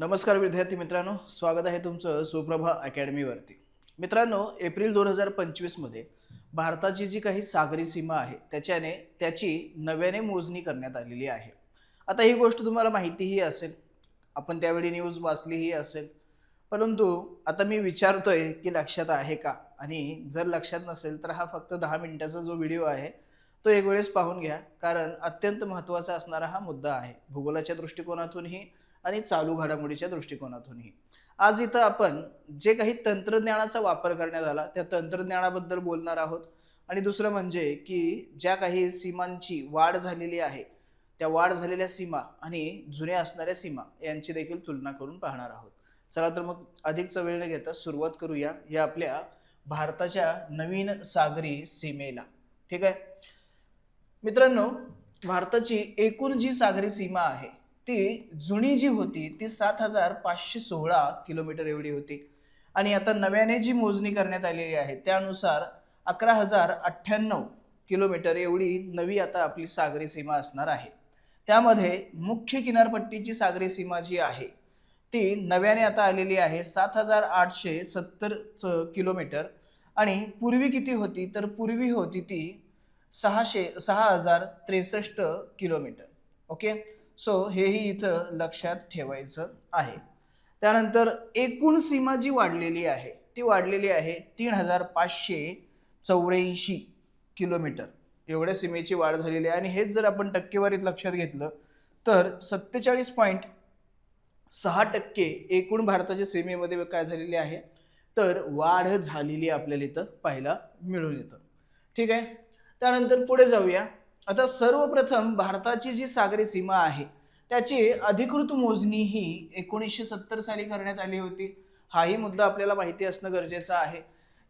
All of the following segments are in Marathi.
नमस्कार विद्यार्थी मित्रांनो स्वागत आहे तुमचं सुप्रभा अकॅडमीवरती मित्रांनो एप्रिल दोन हजार पंचवीसमध्ये भारताची जी काही सागरी सीमा आहे त्याच्याने त्याची नव्याने मोजणी करण्यात आलेली आहे. आता ही गोष्ट तुम्हाला माहितीही असेल आपण त्यावेळी न्यूज वाचलीही असेल. परंतु आता मी विचारतोय की लक्षात आहे का? आणि जर लक्षात नसेल तर हा फक्त दहा मिनिटाचा जो व्हिडिओ आहे तो एक वेळेस पाहून घ्या. कारण अत्यंत महत्त्वाचा असणारा हा मुद्दा आहे. भूगोलाच्या दृष्टिकोनातूनही आणि चालू घडामोडीच्या दृष्टिकोनातूनही. आज इथं आपण जे काही तंत्रज्ञानाचा वापर करण्यात आला त्या तंत्रज्ञानाबद्दल बोलणार आहोत. आणि दुसरं म्हणजे की ज्या काही सीमांची वाढ झालेली आहे त्या वाढ झालेल्या सीमा आणि जुन्या असणाऱ्या सीमा यांची देखील तुलना करून पाहणार आहोत. चला तर मग अधिकचा वेळ न घेता सुरुवात करूया या आपल्या भारताच्या नवीन सागरी सीमेला. ठीक आहे? मित्रांनो भारताची एकूण जी सागरी सीमा आहे ती जुनी जी होती ती सात हजार पाचशे सोळा किलोमीटर एवढी होती. आणि आता नव्याने जी मोजणी करण्यात आलेली आहे त्यानुसार अकरा हजार अठ्ठ्याण्णव किलोमीटर एवढी नवी आता आपली सागरी सीमा असणार आहे. त्यामध्ये मुख्य किनारपट्टीची सागरी सीमा जी आहे ती नव्याने आता आलेली आहे सात हजार आठशे सत्तर किलोमीटर. आणि पूर्वी किती होती तर पूर्वी होती ती सहाशे सहा हजार त्रेसष्ट किलोमीटर. ओके? सो हेही इथं लक्षात ठेवायचं आहे. त्यानंतर एकूण सीमा जी वाढलेली आहे ती वाढलेली आहे तीन हजार पाचशे चौऱ्याऐंशी किलोमीटर. एवढ्या सीमेची वाढ झालेली आहे. आणि हेच जर आपण टक्केवारीत लक्षात घेतलं तर सत्तेचाळीस पॉईंट सहा टक्के एकूण भारताच्या सीमेमध्ये काय झालेली आहे? तर वाढ झालेली आपल्याला इथं पाहायला मिळून येतं. ठीक आहे? त्यानंतर पुढे जाऊया. आता सर्वप्रथम भारताची जी सागरी सीमा आहे त्याची अधिकृत मोजणी ही एकोणीसशे सत्तर साली करण्यात आली होती. हाही मुद्दा आपल्याला माहिती असणं गरजेचं आहे.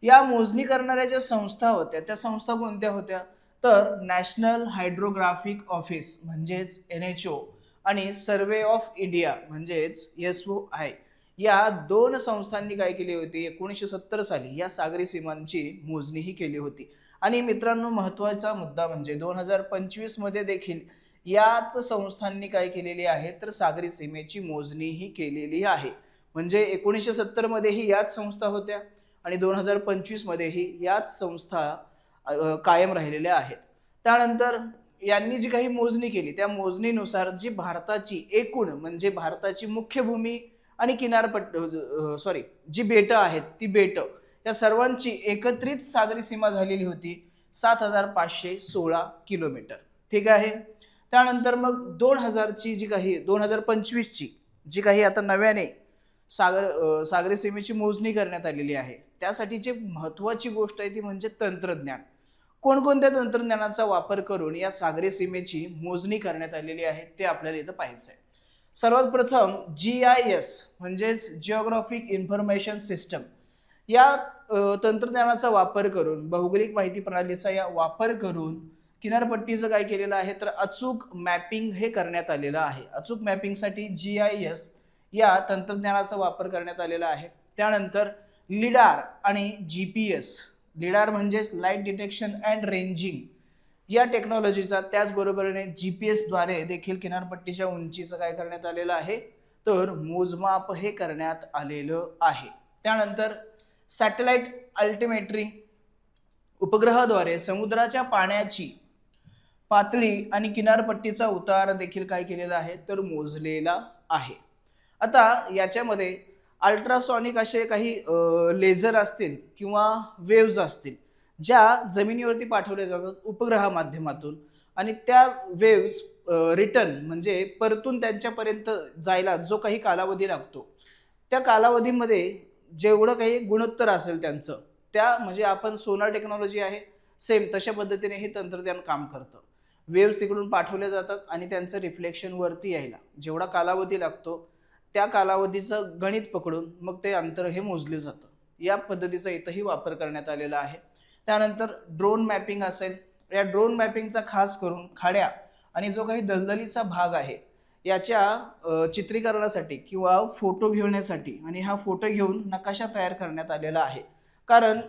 या मोजणी करणाऱ्या ज्या संस्था होत्या त्या संस्था कोणत्या होत्या? तर नॅशनल हायड्रोग्राफिक ऑफिस म्हणजेच एन एच ओ आणि सर्वे ऑफ इंडिया म्हणजेच एस ओ आय या दोन संस्थांनी काय केली होती? एकोणीसशे सत्तर साली या सागरी सीमांची मोजणीही केली होती. आणि मित्रांनो महत्त्वाचा मुद्दा म्हणजे दोन हजार पंचवीसमध्ये देखील याच संस्थांनी काय केलेली आहे? तर सागरी सीमेची मोजणीही केलेली आहे. म्हणजे एकोणीसशे सत्तरमध्येही याच संस्था होत्या आणि दोन हजार पंचवीसमध्येही याच संस्था कायम राहिलेल्या आहेत. त्यानंतर यांनी जी काही मोजणी केली त्या मोजणीनुसार जी भारताची एकूण म्हणजे भारताची मुख्य भूमी आणि किनारपट्ट सॉरी जी बेटं आहेत ती बेटं या सर्वांची एकत्रित सागरी सीमा झालेली होती सात हजार पाचशे सोळा किलोमीटर. ठीक आहे? त्यानंतर मग दोन हजारची जी काही दोन हजार पंचवीसची जी काही आता नव्याने सागर सागरी सीमेची मोजणी करण्यात आलेली आहे त्यासाठी जे महत्त्वाची गोष्ट आहे ती म्हणजे तंत्रज्ञान. कोणकोणत्या तंत्रज्ञानाचा वापर करून या सागरी सीमेची मोजणी करण्यात आलेली आहे ते आपल्याला इथं पाहायचं आहे सर्वात प्रथम जी आय एस म्हणजेच जिओग्राफिक इन्फॉर्मेशन सिस्टम या तंत्रज्ञानाचा वापर करून भौगोलिक माहिती प्रणालीचा या वापर करून किनारपट्टीचं काय केलेलं आहे? तर अचूक मॅपिंग हे करण्यात आलेलं आहे. अचूक मॅपिंगसाठी जी आय एस या तंत्रज्ञानाचा वापर करण्यात आलेला आहे. त्यानंतर लिडार आणि जी पी एस. लिडार म्हणजेच लाइट डिटेक्शन अँड रेंजिंग या टेक्नॉलॉजीचा त्याचबरोबरीने जी पी एसद्वारे देखील किनारपट्टीच्या उंचीचं काय करण्यात आलेलं आहे? तर मोजमाप हे करण्यात आलेलं आहे. त्यानंतर सॅटेलाइट अल्टिमेट्री उपग्रहाद्वारे समुद्राच्या पाण्याची पातळी आणि किनारपट्टीचा उतार देखील काय केलेला आहे? तर मोजलेला आहे. आता याच्यामध्ये अल्ट्रासॉनिक असे काही लेझर असतील किंवा वेव्ज असतील ज्या जमिनीवरती पाठवल्या जातात उपग्रहा माध्यमातून आणि त्या वेव्ज रिटर्न म्हणजे परतून त्यांच्यापर्यंत जायला जो काही कालावधी लागतो त्या कालावधीमध्ये जेवढं काही गुणोत्तर असेल त्यांचं त्या म्हणजे आपण सोनार टेक्नॉलॉजी आहे सेम तशा पद्धतीने हे तंत्रज्ञान काम करतं. वेव्स तिकडून पाठवल्या जातात आणि त्यांचं रिफ्लेक्शन वरती यायला. जेवढा कालावधी लागतो त्या कालावधीचं गणित पकडून मग ते अंतर हे मोजले जातं. या पद्धतीचा इथंही वापर करण्यात आलेला आहे. त्यानंतर ड्रोन मॅपिंग असेल. या ड्रोन मॅपिंगचा खास करून खाड्या आणि जो काही दलदलीचा भाग आहे याच्या चित्रीकरणासाठी किंवा फोटो घेण्यासाठी आणि हा फोटो घेऊन नकाशा तयार करण्यात आलेला आहे. कारण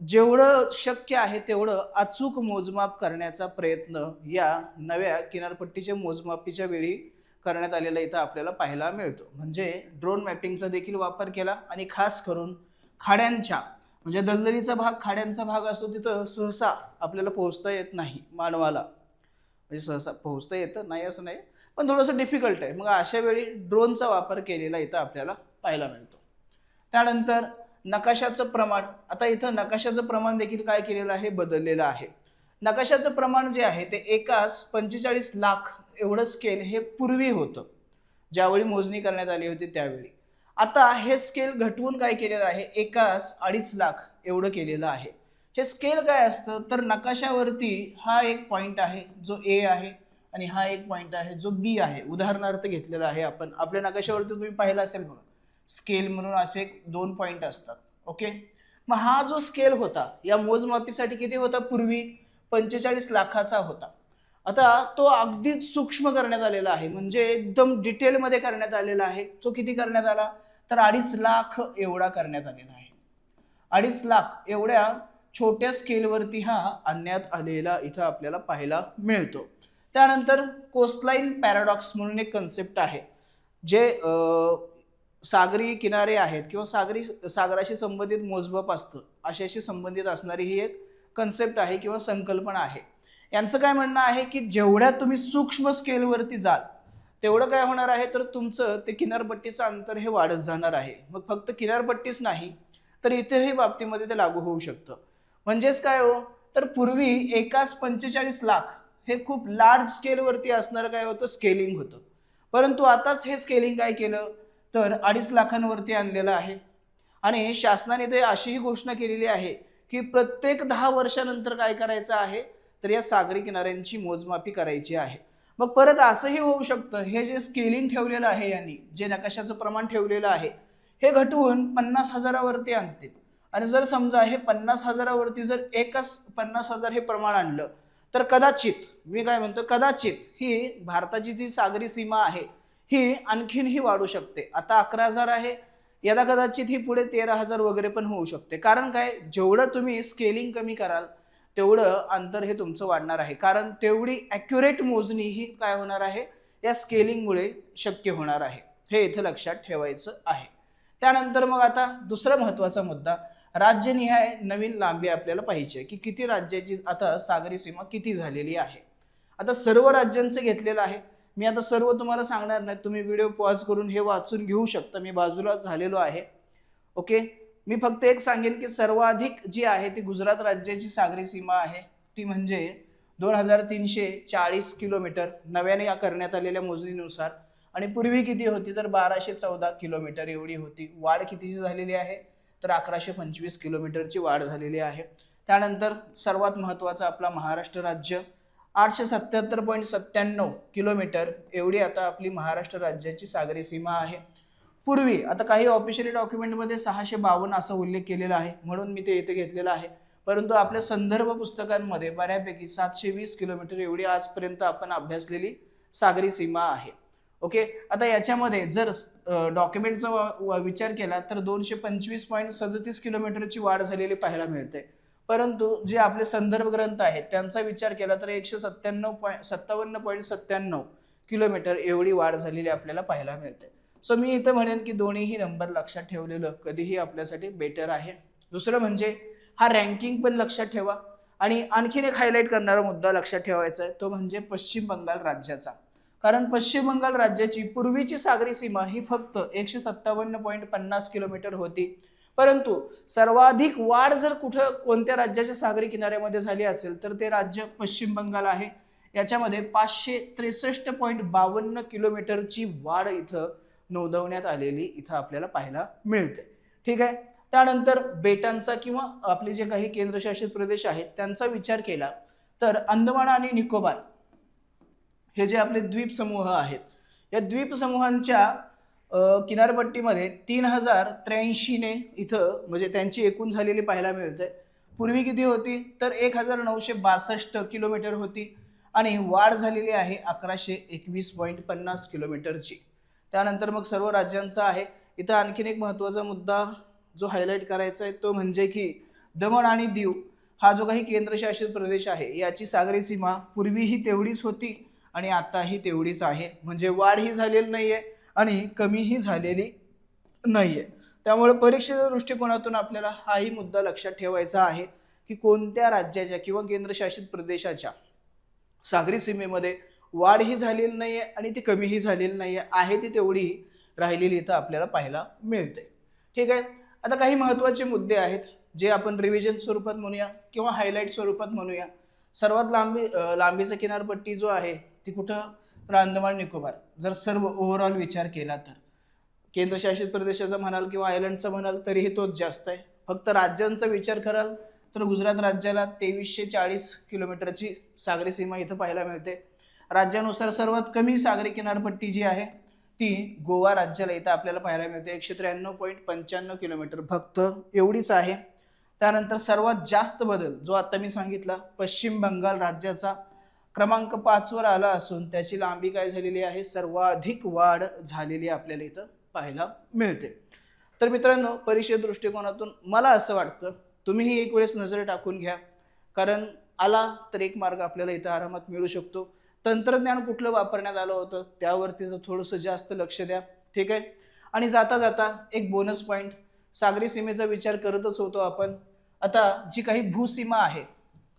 जेवढं शक्य आहे तेवढं अचूक मोजमाप करण्याचा प्रयत्न या नव्या किनारपट्टीच्या मोजमापीच्या वेळी करण्यात आलेला इथं आपल्याला पाहायला मिळतो. म्हणजे ड्रोन मॅपिंगचा देखील वापर केला आणि खास करून खाड्यांच्या म्हणजे दलदलीचा भाग खाड्यांचा भाग असतो तिथं सहसा आपल्याला पोहोचता येत नाही मानवाला. म्हणजे सहसा पोहोचता येतं नाही असं नाही. पण थोडंसं डिफिकल्ट आहे. मग अशा वेळी ड्रोनचा वापर केलेला इथं आपल्याला पाहायला मिळतो. त्यानंतर नकाशाचं प्रमाण आता इथं नकाशाचं प्रमाण देखील काय केलेलं आहे? बदललेलं आहे. नकाशाचं प्रमाण जे आहे ते एकाच पंचेचाळीस लाख एवढं स्केल हे पूर्वी होतं. ज्यावेळी मोजणी करण्यात आली होती त्यावेळी. आता हे स्केल घटवून काय केलेलं आहे? एकाच अडीच लाख एवढं केलेलं आहे. हे स्केल काय असतं? तर नकाशावरती हा एक पॉईंट आहे जो ए आहे आणि हा एक पॉईंट आहे जो बी आहे. उदाहरणार्थ घेतलेला आहे आपण. आपल्या नकाशावरती तुम्ही पाहिलं असेल म्हणून स्केल म्हणून असे एक दोन पॉईंट असतात. ओके मग हा जो स्केल होता या मोजमापीसाठी किती होता पूर्वी? पंचेचाळीस लाखाचा होता. आता तो अगदी सूक्ष्म करण्यात आलेला आहे. म्हणजे एकदम डिटेलमध्ये करण्यात आलेला आहे. तो किती करण्यात आला? तर अडीच लाख एवढा करण्यात आलेला आहे. अडीच लाख एवढ्या छोट्या स्केलवरती हा आणण्यात आलेला इथं आपल्याला पाहायला मिळतो. त्यानंतर कोस्टलाईन पॅराडॉक्स म्हणून एक कन्सेप्ट आहे जे सागरी किनारे आहेत किंवा सागरी सागराशी संबंधित मोजमाप असतं अशाशी संबंधित असणारी ही एक कन्सेप्ट आहे किंवा संकल्पना आहे. यांचं काय म्हणणं आहे की जेवढ्या तुम्ही सूक्ष्म स्केलवरती जाल तेवढं काय होणार आहे? तर तुमचं ते किनारपट्टीचं अंतर हे वाढत जाणार आहे. मग फक्त किनारपट्टीच नाही तर इतरही बाबतीमध्ये ते लागू होऊ शकतं. म्हणजेच काय हो? तर पूर्वी एकाच पंचेचाळीस लाख हे खूप लार्ज स्केलवरती असणारं काय होतं? स्केलिंग होतं. परंतु आताच हे स्केलिंग काय केलं? तर अडीच लाखांवरती आणलेलं आहे. आणि शासनाने ते अशीही घोषणा केलेली आहे की प्रत्येक दहा वर्षानंतर काय करायचं आहे? तर या सागरी किनाऱ्यांची मोजमापी करायची आहे. मग परत असंही होऊ शकतं. हे जे स्केलिंग ठेवलेलं आहे यांनी जे नकाशाचं प्रमाण ठेवलेलं आहे हे घटवून पन्नास हजारावरती आणतील. आणि जर समजा हे पन्नास हजारावरती जर एकच पन्नास हजार हे प्रमाण आणलं तर कदाचित मी काय म्हणतो कदाचित ही भारताची जी सागरी सीमा आहे ही आणखीनही वाढू शकते. आता अकरा हजार आहे यदा कदाचित ही पुढे तेरा हजार वगैरे पण होऊ शकते. कारण काय जेवढं तुम्ही स्केलिंग कमी कराल तेवढं अंतर हे तुमचं वाढणार आहे. कारण तेवढी ॲक्युरेट मोजणी ही काय होणार आहे या स्केलिंगमुळे शक्य होणार आहे. हे इथं लक्षात ठेवायचं आहे. त्यानंतर मग आता दुसरा महत्त्वाचा मुद्दा राज्यनिहाय नवीन लांबी आपल्याला पाहिजे की किती राज्याची आता सागरी सीमा किती झालेली आहे? आता सर्व राज्यांचं घेतलेलं आहे. मी आता सर्व तुम्हाला सांगणार नाही. तुम्ही व्हिडिओ पॉज करून हे वाचून घेऊ शकता. मी बाजूला झालेलो आहे. ओके? मी फक्त एक सांगेन की सर्वाधिक जी आहे ती गुजरात राज्याची सागरी सीमा आहे. ती म्हणजे दोन हजार तीनशे चाळीस किलोमीटर नव्याने या करण्यात आलेल्या मोजणीनुसार. आणि पूर्वी किती होती? तर बाराशे चौदा किलोमीटर एवढी होती. वाढ कितीची झालेली आहे? तर अकराशे पंचवीस किलोमीटरची वाढ झालेली आहे. त्यानंतर सर्वात महत्त्वाचा आपला महाराष्ट्र राज्य. आठशे सत्याहत्तर पॉईंट सत्त्याण्णव किलोमीटर एवढी आता आपली महाराष्ट्र राज्याची सागरी सीमा आहे. पूर्वी आता काही ऑफिशियली डॉक्युमेंटमध्ये सहाशे बावन्न असा उल्लेख केलेला आहे. म्हणून मी ते इथे घेतलेलं आहे. परंतु आपल्या संदर्भ पुस्तकांमध्ये बऱ्यापैकी सातशे वीस किलोमीटर एवढी आजपर्यंत आपण अभ्यासलेली सागरी सीमा आहे. ओके? आता याच्यामध्ये जर डॉक्युमेंटचा विचार केला तर दोनशे पंचवीस पॉईंट सदतीस किलोमीटरची वाढ झालेली पाहायला मिळते. परंतु जे आपले संदर्भ ग्रंथ आहेत त्यांचा विचार केला तर एकशे सत्त्याण्णव पॉईंट सत्तावन्न पॉईंट सत्त्याण्णव किलोमीटर एवढी वाढ झालेली आपल्याला पाहायला मिळते. सो मी इथं म्हणेन की दोन्हीही नंबर लक्षात ठेवलेलं कधीही आपल्यासाठी बेटर आहे. दुसरं म्हणजे हा रँकिंग पण लक्षात ठेवा. आणि आणखीन एक हायलाईट करणारा मुद्दा लक्षात ठेवायचा आहे तो म्हणजे पश्चिम बंगाल राज्याचा. कारण पश्चिम बंगाल राज्याची पूर्वीची सागरी सीमा ही फक्त एकशे सत्तावन्न पॉईंट पन्नास किलोमीटर होती. परंतु सर्वाधिक वाढ जर कुठं कोणत्या राज्याच्या सागरी किनाऱ्यामध्ये झाली असेल तर ते राज्य पश्चिम बंगाल आहे. याच्यामध्ये पाचशे त्रेसष्ट पॉईंट बावन्न किलोमीटरची वाढ इथं नोंदवण्यात आलेली इथं आपल्याला पाहायला मिळते. ठीक आहे? त्यानंतर बेटांचा किंवा आपले जे काही केंद्रशासित प्रदेश आहेत त्यांचा विचार केला तर अंदमान आणि निकोबार. हे जे आपले द्वीप समूह आहेत या द्वीप समूहांच्या किनारपट्टीमध्ये तीन हजार त्र्याऐंशीने इथं म्हणजे त्यांची एकूण झालेली पाहायला मिळते. पूर्वी किती होती? तर एक हजार नऊशे बासष्ट किलोमीटर होती आणि वाढ झालेली आहे अकराशे एकवीस पॉईंट पन्नास किलोमीटरची. त्यानंतर मग सर्व राज्यांचा आहे. इथं आणखीन एक महत्त्वाचा मुद्दा जो हायलाईट करायचा आहे तो म्हणजे की दमण आणि दीव हा जो काही केंद्रशासित प्रदेश आहे याची सागरी सीमा पूर्वीही तेवढीच होती. आणि आत्ताही तेवढीच आहे. म्हणजे वाढ ही झालेली आहे आणि कमीही झालेली नाही आहे त्यामुळे परीक्षेच्या दृष्टिकोनातून आपल्याला हाही मुद्दा लक्षात ठेवायचा आहे की कोणत्या राज्याच्या किंवा केंद्रशासित प्रदेशाच्या सागरी सीमेमध्ये वाढ ही झालेली आहे आणि ती कमीही झालेली नाही आहे ती तेवढी राहिलेली इथं आपल्याला पाहायला मिळते. ठीक आहे? आता काही महत्त्वाचे मुद्दे आहेत जे आपण रिव्हिजन स्वरूपात म्हणूया किंवा हायलाईट स्वरूपात म्हणूया. सर्वात लांबी लांबीचा किनारपट्टी जो आहे ती कुठं तर अंदमान निकोबार. जर सर्व ओव्हरऑल विचार केला तर. केंद्रशासित प्रदेशाचा म्हणाल किंवा आयलंडचं म्हणाल तरीही तोच जास्त आहे. फक्त राज्यांचा विचार कराल तर गुजरात राज्याला तेवीसशे चाळीस किलोमीटरची सागरी सीमा इथं पाहायला मिळते. राज्यानुसार सर्वात कमी सागरी किनारपट्टी जी आहे ती गोवा राज्याला इथं आपल्याला पाहायला मिळते. एकशे त्र्याण्णव पॉईंट पंच्याण्णव किलोमीटर फक्त एवढीच आहे. त्यानंतर सर्वात जास्त बदल जो आता मी सांगितला पश्चिम बंगाल राज्याचा क्रमांक पाचवर आला असून त्याची लांबी काय झालेली आहे? सर्वाधिक वाढ झालेली आपल्याला इथं पाहायला मिळते. तर मित्रांनो परीक्षे दृष्टिकोनातून मला असं वाटतं तुम्हीही एक वेळेस नजर टाकून घ्या. कारण आला तर एक मार्ग आपल्याला इथं आरामात मिळू शकतो. तंत्रज्ञान कुठलं वापरण्यात आलं होतं त्यावरती जर थोडंसं जास्त लक्ष द्या. ठीक आहे? आणि जाता जाता एक बोनस पॉईंट सागरी सीमेचा विचार करतच होतो आपण. आता जी काही भूसीमा आहे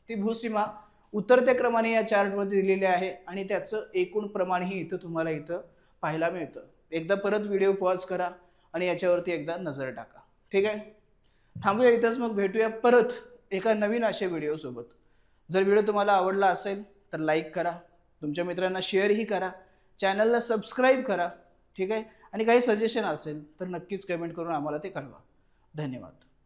ती भूसीमा उतरत्या क्रमाने या चार्टवरती दिलेले आहे आणि त्याचं एकूण प्रमाणही इथं तुम्हाला इथं पाहायला मिळतं. एकदा परत व्हिडिओ पॉज करा आणि याच्यावरती एकदा नजर टाका. ठीक आहे? थांबूया इथंच मग भेटूया परत एका नवीन अशा व्हिडिओसोबत जर व्हिडिओ तुम्हाला आवडला असेल तर लाईक करा. तुमच्या मित्रांना शेअरही करा. चॅनलला सबस्क्राईब करा. ठीक आहे? आणि काही सजेशन असेल तर नक्कीच कमेंट करून आम्हाला ते कळवा. धन्यवाद.